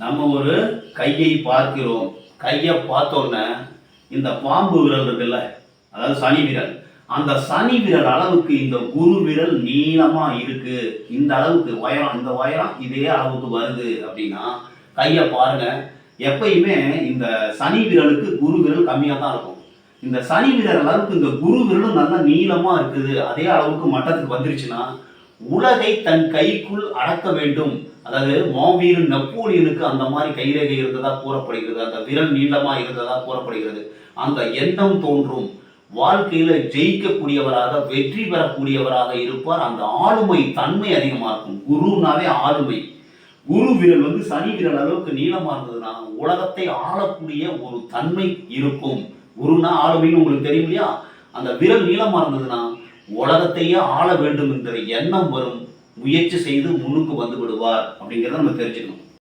நம்ம ஒரு கையை பார்க்கிறோம். கையை பார்த்தோன்னே இந்த பாம்பு விரல் இருக்குல்ல அதாவது சனி விரல். அந்த சனி விரல் அளவுக்கு இந்த குரு விரல் நீளமா இருக்கு. இந்த அளவுக்கு உயரம் இந்த உயரம் இதே அளவுக்கு வருது அப்படின்னா கையை பாருங்க. எப்பயுமே இந்த சனி விரலுக்கு குரு விரல் கம்மியாக தான் இருக்கும். இந்த சனி விரல் அளவுக்கு இந்த குரு விரலும் நல்லா நீளமா இருக்குது. அதே அளவுக்கு மட்டத்துக்கு வந்துருச்சுன்னா உலகை தன் கைக்குள் அடக்க வேண்டும். அதாவது மாவீரன் நப்போலியனுக்கு அந்த மாதிரி கைரேகை இருந்ததா கூறப்படுகிறது. அந்த விரல் நீளமா இருந்ததா கூறப்படுகிறது. அந்த எண்ணம் தோன்றும். வாழ்க்கையில ஜெயிக்கக்கூடியவராக வெற்றி பெறக்கூடியவராக இருப்பார். அந்த ஆளுமை தன்மை அதிகமா இருக்கும். குருனாவே ஆளுமை. குரு விரல் வந்து சனி விரல் அளவுக்கு நீளமா இருந்ததுன்னா உலகத்தை ஆளக்கூடிய ஒரு தன்மை இருக்கும். குருனா ஆளுமைன்னு உங்களுக்கு தெரியும் இல்லையா? அந்த விரல் நீளமா இருந்ததுன்னா உலகத்தையே ஆள வேண்டும் என்ற எண்ணம் வரும் முயற்சி செய்து முன்னுக்கு வந்து விடுவார் அப்படிங்கிறத நம்ம தெரிஞ்சுக்கணும்.